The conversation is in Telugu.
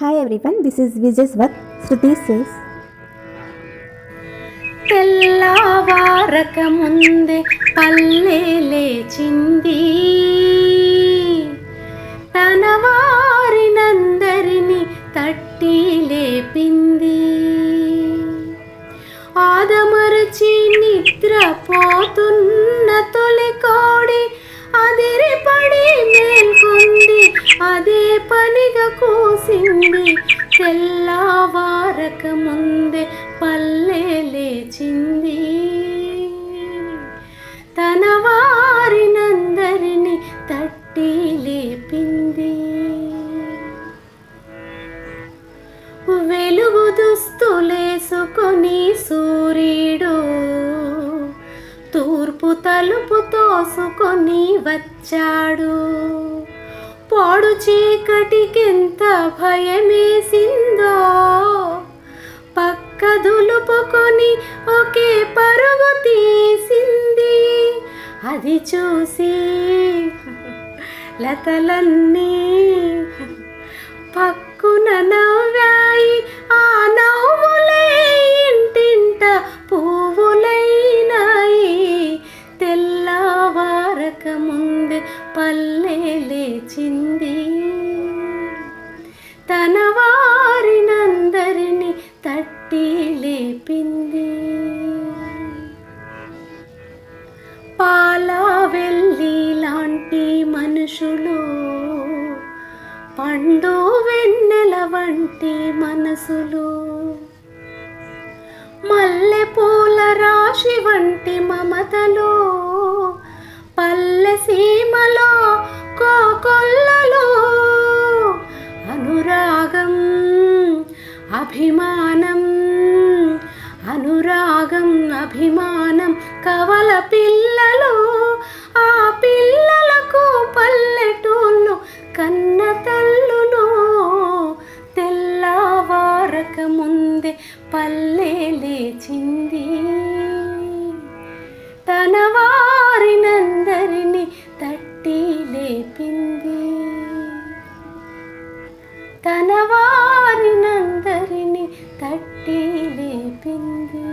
Hi everyone this is Vijaya's work Shruti says తెల్లవారక ముందే పల్లె లేచింది. తన వారినందరినీ తట్టి లేపింది. ఆదమరచి నిద్రపోతున్న కూసింది తెల్లవారక ముందే పల్లె లేచింది. తన వారినందరినీ తట్టి లేపింది. వెలుగు దుస్తులేసుకొని సూర్యుడు తూర్పు తలుపు తోసుకొని వచ్చాడు. పాడు చీకటికి భయమేసిందో? పక్క దులుపుకొని ఒకే పరుగు తీసింది. అది చూసి లతలన్నీ పక్కున నవ్వాయి. ఆ నవ్వులే ఇంటింట పువ్వులైనాయి. తెల్లవారక ముందు పల్లె లేచింది. లేపింది. పాల వెళ్ళి లాంటి మనుషులు పండు వెన్నెల వంటి మనసులు. మల్లె పూల రాశి వంటి మమతలు. అభిమానం కవల పిల్లలు ఆ పిల్లలకు పల్లెటూళ్ళు కన్న తల్లులు తెల్లవారక ముందే పల్లె లేచింది. తన వారినందరినీ తట్టి లేపింది. తన వారినందరినీ తట్టి లేపింది.